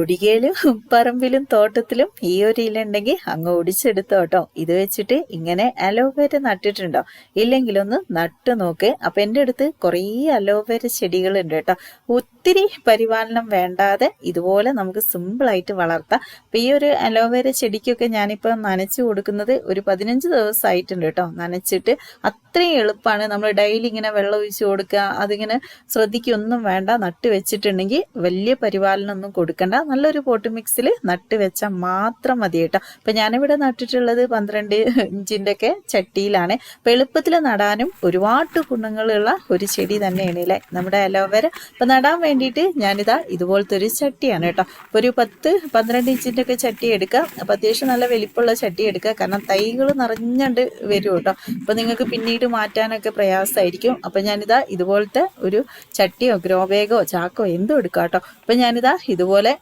കുടികയിലും പറമ്പിലും തോട്ടത്തിലും ഈ ഒരു ഇല ഉണ്ടെങ്കിൽ അങ്ങ് ഒടിച്ചെടുത്തോ കേട്ടോ. ഇത് വെച്ചിട്ട് ഇങ്ങനെ അലോവേര നട്ടിട്ടുണ്ടോ? ഇല്ലെങ്കിലൊന്ന് നട്ടു നോക്ക്. അപ്പൊ എന്റെ അടുത്ത് കുറേ അലോവേര ചെടികൾ ഉണ്ട് കേട്ടോ. ഒത്തിരി പരിപാലനം വേണ്ടാതെ ഇതുപോലെ നമുക്ക് സിമ്പിൾ ആയിട്ട് വളർത്താം. അപ്പൊ ഈ ഒരു അലോവേര ചെടിക്കൊക്കെ ഞാനിപ്പോ നനച്ചു കൊടുക്കുന്നത് ഒരു പതിനഞ്ച് ദിവസമായിട്ടുണ്ട് കേട്ടോ. നനച്ചിട്ട് അത്രയും എളുപ്പമാണ്. നമ്മൾ ഡെയിലി ഇങ്ങനെ വെള്ളം ഒഴിച്ചു കൊടുക്കുക അതിങ്ങനെ ശ്രദ്ധിക്കൊന്നും വേണ്ട. നട്ട് വെച്ചിട്ടുണ്ടെങ്കിൽ വലിയ പരിപാലനം ഒന്നും കൊടുക്കണ്ട. നല്ലൊരു പോട്ട് മിക്സിൽ നട്ട് വെച്ചാൽ മാത്രം മതി കേട്ടോ. അപ്പം ഞാനിവിടെ നട്ടിട്ടുള്ളത് പന്ത്രണ്ട് ഇഞ്ചിന്റെ ഒക്കെ ചട്ടിയിലാണ്. അപ്പം എളുപ്പത്തിൽ നടാനും ഒരുപാട് ഗുണങ്ങളുള്ള ഒരു ചെടി തന്നെയാണ് അല്ലേ? നമ്മുടെ അലോവേര. അപ്പം നടാൻ വേണ്ടിയിട്ട് ഞാനിതാ ഇതുപോലത്തെ ഒരു ചട്ടിയാണ് കേട്ടോ. അപ്പോൾ ഒരു പത്ത് പന്ത്രണ്ട് ഇഞ്ചിന്റെ ഒക്കെ ചട്ടി എടുക്കുക അപ്പം അത്യാവശ്യം നല്ല വലിപ്പമുള്ള ചട്ടി എടുക്കുക കാരണം തൈകൾ നിറഞ്ഞണ്ട് വരും കേട്ടോ. അപ്പം നിങ്ങൾക്ക് പിന്നീട് മാറ്റാനൊക്കെ പ്രയാസമായിരിക്കും. അപ്പം ഞാനിതാ ഇതുപോലത്തെ ഒരു ചട്ടിയോ ഗ്രോ ബാഗോ ചാക്കോ എന്തോ എടുക്കാം കേട്ടോ. അപ്പം ഞാനിതാ ഇതുപോലെ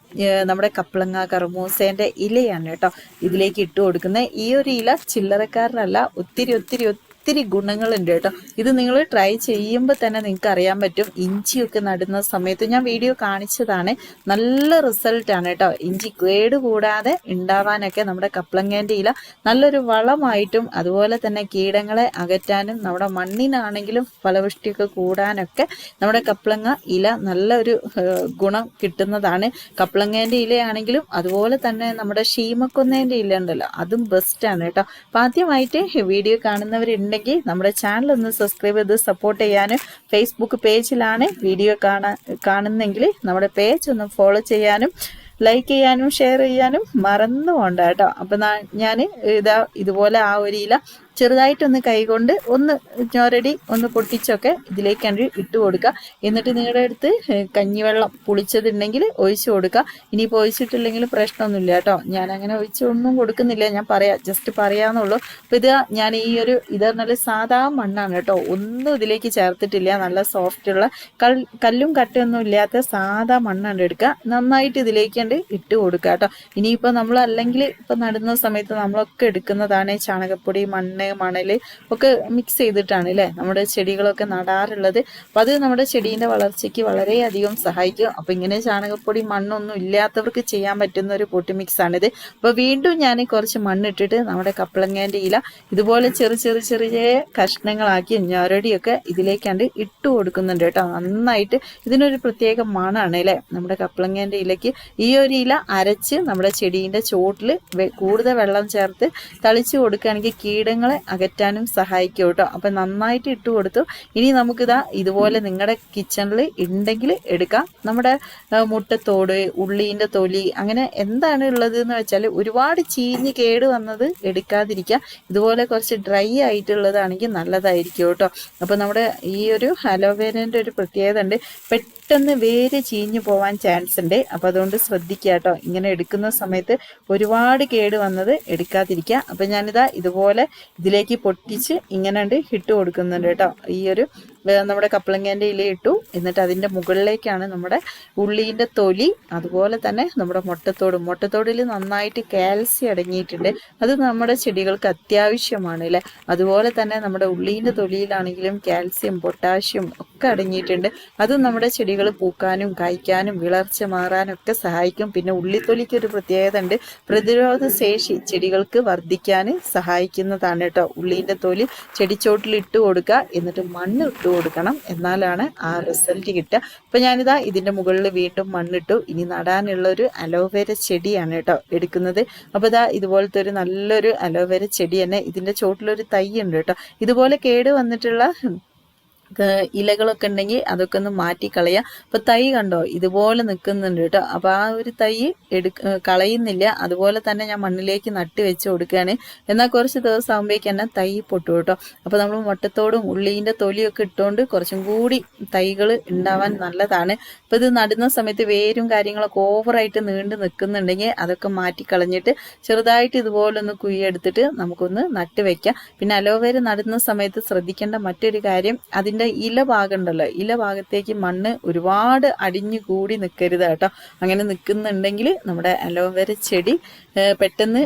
നമ്മുടെ കപ്പളങ്ങ കർമൂസേന്റെ ഇലയാണ് കേട്ടോ ഇതിലേക്ക് ഇട്ട് കൊടുക്കുന്നത്. ഈ ഒരു ഇല ചില്ലറക്കാരനല്ല ഒത്തിരി ഒത്തിരി ഒത്തിരി ഗുണങ്ങളുണ്ട് കേട്ടോ. ഇത് നിങ്ങൾ ട്രൈ ചെയ്യുമ്പോൾ തന്നെ നിങ്ങൾക്ക് അറിയാൻ പറ്റും. ഇഞ്ചിയൊക്കെ നടുന്ന സമയത്ത് ഞാൻ വീഡിയോ കാണിച്ചതാണ്. നല്ല റിസൾട്ടാണ് കേട്ടോ. ഇഞ്ചി കേട് കൂടാതെ ഉണ്ടാവാനൊക്കെ നമ്മുടെ കപ്ലങ്ങേന്റെ ഇല നല്ലൊരു വളമായിട്ടും അതുപോലെ തന്നെ കീടങ്ങളെ അകറ്റാനും നമ്മുടെ മണ്ണിനാണെങ്കിലും ഫലവൃഷ്ടിയൊക്കെ കൂടാനൊക്കെ നമ്മുടെ കപ്ലങ്ങ ഇല നല്ലൊരു ഗുണം കിട്ടുന്നതാണ്. കപ്ലങ്ങേന്റെ ഇലയാണെങ്കിലും അതുപോലെ തന്നെ നമ്മുടെ ഷീമക്കൊന്നേന്റെ ഇല ഉണ്ടല്ലോ അതും ബെസ്റ്റാണ് കേട്ടോ. അപ്പൊ ആദ്യമായിട്ട് വീഡിയോ കാണുന്നവരുണ്ടെങ്കിൽ നമ്മുടെ ചാനൽ ഒന്ന് സബ്സ്ക്രൈബ് ചെയ്ത് സപ്പോർട്ട് ചെയ്യാനും ഫേസ്ബുക്ക് പേജിലാണ് വീഡിയോ കാണാൻ കാണുന്നെങ്കിൽ നമ്മുടെ പേജ് ഒന്ന് ഫോളോ ചെയ്യാനും ലൈക്ക് ചെയ്യാനും ഷെയർ ചെയ്യാനും മറന്നു പോണ്ട കേട്ടോ. അപ്പം ഞാൻ ഇതാ ഇതുപോലെ ആ ഒരു ഇല ചെറുതായിട്ടൊന്ന് കൈകൊണ്ട് ഒന്ന് ഞൊരടി ഒന്ന് പൊട്ടിച്ചൊക്കെ ഇതിലേക്ക് ഇട്ട് കൊടുക്കുക. എന്നിട്ട് നിങ്ങളുടെ അടുത്ത് കഞ്ഞിവെള്ളം പുളിച്ചതുണ്ടെങ്കിൽ ഒഴിച്ചു കൊടുക്കുക. ഇനിയിപ്പോൾ ഒഴിച്ചിട്ടില്ലെങ്കിൽ പ്രശ്നമൊന്നുമില്ല കേട്ടോ. ഞാൻ അങ്ങനെ ഒഴിച്ചൊന്നും കൊടുക്കുന്നില്ല. ഞാൻ പറയാം ജസ്റ്റ് പറയാന്നുള്ളൂ. അപ്പം ഇത് ഞാൻ ഈ ഒരു ഇത് നല്ല സാധാ മണ്ണാണ് കേട്ടോ. ഒന്നും ഇതിലേക്ക് ചേർത്തിട്ടില്ല. നല്ല സോഫ്റ്റ് ഉള്ള കല്ലും കട്ടയൊന്നും ഇല്ലാത്ത സാധാ മണ്ണാണ് എടുക്കുക. നന്നായിട്ട് ഇതിലേക്ക് കണ്ട് ഇട്ട് കൊടുക്കുക കേട്ടോ. ഇനിയിപ്പോൾ നമ്മൾ അല്ലെങ്കിൽ ഇപ്പം നടുന്ന സമയത്ത് നമ്മളൊക്കെ എടുക്കുന്നതാണ് ചാണകപ്പൊടി മണ്ണ് മണൽ ഒക്കെ മിക്സ് ചെയ്തിട്ടാണ് അല്ലേ നമ്മുടെ ചെടികളൊക്കെ നടാറുള്ളത്. അപ്പം അത് നമ്മുടെ ചെടീന്റെ വളർച്ചയ്ക്ക് വളരെയധികം സഹായിക്കും. അപ്പം ഇങ്ങനെ ചാണകപ്പൊടി മണ്ണൊന്നും ഇല്ലാത്തവർക്ക് ചെയ്യാൻ പറ്റുന്ന ഒരു പൊട്ടി മിക്സാണിത് അപ്പോൾ അപ്പൊ വീണ്ടും ഞാൻ കുറച്ച് മണ്ണിട്ടിട്ട് നമ്മുടെ കപ്പളങ്ങേന്റെ ഇല ഇതുപോലെ ചെറു ചെറു ചെറിയ കഷ്ണങ്ങളാക്കി ഞൊരടിയൊക്കെ ഇതിലേക്കാണ്ട് ഇട്ട് കൊടുക്കുന്നുണ്ട് കേട്ടോ. നന്നായിട്ട് ഇതിനൊരു പ്രത്യേക മണാണ് അല്ലേ നമ്മുടെ കപ്പളങ്ങേന്റെ ഇലയ്ക്ക് ഈ ഒരു ഇല അരച്ച് നമ്മുടെ ചെടീന്റെ ചോട്ടിൽ കൂടുതൽ വെള്ളം ചേർത്ത് തളിച്ചു കൊടുക്കുകയാണെങ്കിൽ കീടങ്ങളെ അകറ്റാനും സഹായിക്കും കേട്ടോ. അപ്പം നന്നായിട്ട് ഇട്ട് കൊടുത്തു. ഇനി നമുക്കിതാ ഇതുപോലെ നിങ്ങളുടെ കിച്ചണിൽ ഉണ്ടെങ്കിൽ എടുക്കാം. നമ്മുടെ മുട്ടത്തോട് ഉള്ളീന്റെ തൊലി അങ്ങനെ എന്താണ് ഉള്ളത് എന്ന് വെച്ചാൽ ഒരുപാട് ചീഞ്ഞ് കേട് വന്നത് എടുക്കാതിരിക്കുക ഇതുപോലെ കുറച്ച് ഡ്രൈ ആയിട്ടുള്ളതാണെങ്കിൽ നല്ലതായിരിക്കും കേട്ടോ. അപ്പോൾ നമ്മുടെ ഈ ഒരു അലോവേരന്റെ ഒരു പ്രത്യേകത ഉണ്ട്. പെട്ടെന്ന് വേര് ചീഞ്ഞു പോവാൻ ചാൻസ് ഉണ്ട്. അപ്പോൾ അതുകൊണ്ട് ശ്രദ്ധിക്കുക കേട്ടോ. ഇങ്ങനെ എടുക്കുന്ന സമയത്ത് ഒരുപാട് കേട് വന്നത് എടുക്കാതിരിക്കുക അപ്പം ഞാനിതാ ഇതുപോലെ ഇതിലേക്ക് പൊട്ടിച്ച് ഇങ്ങനെ ഇട്ട് കൊടുക്കുന്നുണ്ട് കേട്ടോ. ഈ ഒരു നമ്മുടെ കപ്പളങ്ങേന്റെ ഇല ഇട്ടു. എന്നിട്ട് അതിന്റെ മുകളിലേക്കാണ് നമ്മുടെ ഉള്ളീന്റെ തൊലി. അതുപോലെ തന്നെ നമ്മുടെ മുട്ടത്തോട്. മുട്ടത്തോടിൽ നന്നായിട്ട് കാൽസ്യം അടങ്ങിയിട്ടുണ്ട്. അത് നമ്മുടെ ചെടികൾക്ക് അത്യാവശ്യമാണ് അല്ലേ? അതുപോലെ തന്നെ നമ്മുടെ ഉള്ളീന്റെ തൊലിയിലാണെങ്കിലും കാൽസ്യം പൊട്ടാഷ്യം ഒക്കെ അടങ്ങിയിട്ടുണ്ട്. അത് നമ്മുടെ ചെടികൾ പൂക്കാനും കായ്ക്കാനും വിളർച്ച മാറാനും ഒക്കെ സഹായിക്കും. പിന്നെ ഉള്ളിത്തൊലിക്ക് ഒരു പ്രത്യേകത ഉണ്ട് പ്രതിരോധ ശേഷി ചെടികൾക്ക് വർദ്ധിക്കാൻ സഹായിക്കുന്നതാണ് കേട്ടോ. ഉള്ളീന്റെ തൊലി ചെടിച്ചോട്ടിൽ ഇട്ട് കൊടുക്കുക. എന്നിട്ട് മണ്ണ് ഇട്ട് കൊടുക്കണം. എന്നാലാണ് ആ റിസൾട്ട് കിട്ടുക. അപ്പൊ ഞാനിതാ ഇതിന്റെ മുകളിൽ വീണ്ടും മണ്ണിട്ടു. ഇനി നടാനുള്ള ഒരു അലോവേര ചെടിയാണ് കേട്ടോ എടുക്കുന്നത്. അപ്പൊ ഇതാ ഇതുപോലത്തെ ഒരു നല്ലൊരു അലോവേര ചെടി തന്നെ ഇതിന്റെ ചോട്ടിലൊരു തൈ ഉണ്ട് കേട്ടോ. ഇതുപോലെ കേട് വന്നിട്ടുള്ള ഇലകളൊക്കെ ഉണ്ടെങ്കിൽ അതൊക്കെ ഒന്ന് മാറ്റി കളയാം. അപ്പൊ തൈ കണ്ടോ? ഇതുപോലെ നിൽക്കുന്നുണ്ട് കേട്ടോ അപ്പൊ ആ ഒരു തൈ എടു കളയുന്നില്ല. അതുപോലെ തന്നെ ഞാൻ മണ്ണിലേക്ക് നട്ട് വെച്ച് കൊടുക്കുകയാണ് എന്നാൽ കുറച്ച് ദിവസം ആകുമ്പോഴേക്ക് തന്നെ തൈ പൊട്ടു കേട്ടോ അപ്പൊ നമ്മൾ മുട്ടത്തോടും ഉള്ളീന്റെ തൊലിയൊക്കെ ഇട്ടുകൊണ്ട് കുറച്ചും കൂടി തൈകൾ ഉണ്ടാവാൻ നല്ലതാണ്. അപ്പൊ ഇത് നടുന്ന സമയത്ത് വേരും കാര്യങ്ങളൊക്കെ ഓവറായിട്ട് നീണ്ടു നിൽക്കുന്നുണ്ടെങ്കിൽ അതൊക്കെ മാറ്റി കളഞ്ഞിട്ട് ചെറുതായിട്ട് ഇതുപോലെ ഒന്ന് കുഴിയെടുത്തിട്ട് നമുക്കൊന്ന് നട്ട് വെക്കാം. പിന്നെ അലോവേര നടുന്ന സമയത്ത് ശ്രദ്ധിക്കേണ്ട മറ്റൊരു കാര്യം അതിന്റെ ഇതിന്റെ ഇല ഭാഗമുണ്ടല്ലോ ഇല ഭാഗത്തേക്ക് മണ്ണ് ഒരുപാട് അടിഞ്ഞു കൂടി നിൽക്കരുത് കേട്ടോ. അങ്ങനെ നിൽക്കുന്നുണ്ടെങ്കിൽ നമ്മുടെ അലോവേര ചെടി പെട്ടെന്ന്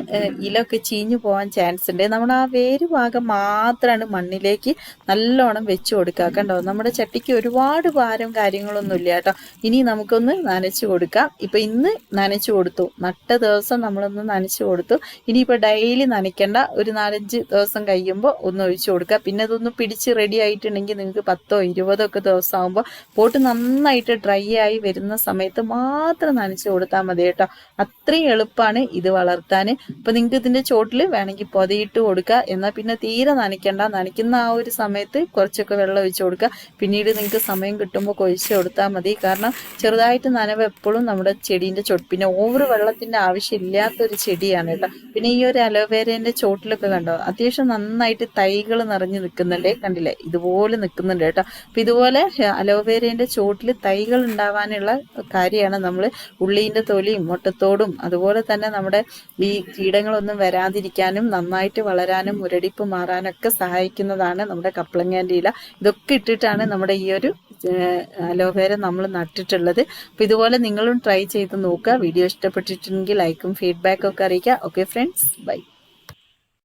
ഇലൊക്കെ ചീഞ്ഞു പോകാൻ ചാൻസ് ഉണ്ട്. നമ്മൾ ആ വേര് ഭാഗം മാത്രമാണ് മണ്ണിലേക്ക് നല്ലോണം വെച്ച് കൊടുക്കുക കണ്ടോ നമ്മുടെ ചട്ടിക്ക് ഒരുപാട് ഭാരം കാര്യങ്ങളൊന്നും ഇല്ല കേട്ടോ. ഇനി നമുക്കൊന്ന് നനച്ചു കൊടുക്കാം. ഇപ്പൊ ഇന്ന് നനച്ചു കൊടുത്തു. നട്ട ദിവസം നമ്മളൊന്ന് നനച്ചു കൊടുത്തു. ഇനിയിപ്പോ ഡെയിലി നനയ്ക്കേണ്ട. ഒരു നാലഞ്ച് ദിവസം കഴിയുമ്പോൾ ഒന്ന് ഒഴിച്ചു കൊടുക്കുക. പിന്നെ അതൊന്ന് പിടിച്ച് റെഡി ആയിട്ടുണ്ടെങ്കിൽ നിങ്ങൾക്ക് പത്തോ ഇരുപതോ ഒക്കെ ദിവസം ആകുമ്പോൾ പോട്ട് നന്നായിട്ട് ഡ്രൈ ആയി വരുന്ന സമയത്ത് മാത്രം നനച്ചു കൊടുത്താൽ മതി കേട്ടോ. അത്രയും എളുപ്പമാണ് ഇത് വളർത്താൻ. ഇപ്പൊ നിങ്ങൾക്ക് ഇതിന്റെ ചോട്ടിൽ വേണമെങ്കിൽ പൊതയിട്ട് കൊടുക്കുക. എന്നാൽ പിന്നെ തീരെ നനയ്ക്കേണ്ട. നനയ്ക്കുന്ന ആ ഒരു സമയത്ത് കുറച്ചൊക്കെ വെള്ളം ഒഴിച്ചു കൊടുക്കുക. പിന്നീട് നിങ്ങൾക്ക് സമയം കിട്ടുമ്പോൾ കൊഴിച്ച് കൊടുത്താൽ മതി. കാരണം ചെറുതായിട്ട് നനവ് എപ്പോഴും നമ്മുടെ ചെടീന്റെ ചോട്ട്. പിന്നെ ഓവർ വെള്ളത്തിന്റെ ആവശ്യമില്ലാത്തൊരു ചെടിയാണ് കേട്ടോ. പിന്നെ ഈ ഒരു അലോവേരേന്റെ ചോട്ടിലൊക്കെ കണ്ടോ? അത്യാവശ്യം നന്നായിട്ട് തൈകൾ നിറഞ്ഞു നിൽക്കുന്നുണ്ടേ. കണ്ടില്ലേ? ഇതുപോലെ നിൽക്കുന്നുണ്ട് കേട്ടോ. അപ്പം ഇതുപോലെ അലോവേരേന്റെ ചോട്ടിൽ തൈകൾ ഉണ്ടാവാനുള്ള കാര്യമാണ് നമ്മൾ ഉള്ളീന്റെ തൊലിയും മുട്ടത്തോടും അതുപോലെ തന്നെ നമ്മുടെ ഈ കീടങ്ങളൊന്നും വരാതിരിക്കാനും നന്നായിട്ട് വളരാനും മുരടിപ്പ് മാറാനൊക്കെ സഹായിക്കുന്നതാണ് നമ്മുടെ കപ്പളങ്ങേന്റെ ഇല. ഇതൊക്കെ ഇട്ടിട്ടാണ് നമ്മുടെ ഈ ഒരു അലോവേര നമ്മൾ നട്ടിട്ടുള്ളത്. അപ്പോൾ ഇതുപോലെ നിങ്ങളും ട്രൈ ചെയ്ത് നോക്കുക. വീഡിയോ ഇഷ്ടപ്പെട്ടിട്ടുണ്ടെങ്കിൽ ലൈക്കും ഫീഡ്ബാക്കും ഒക്കെ അറിയിക്കുക. Okay friends bye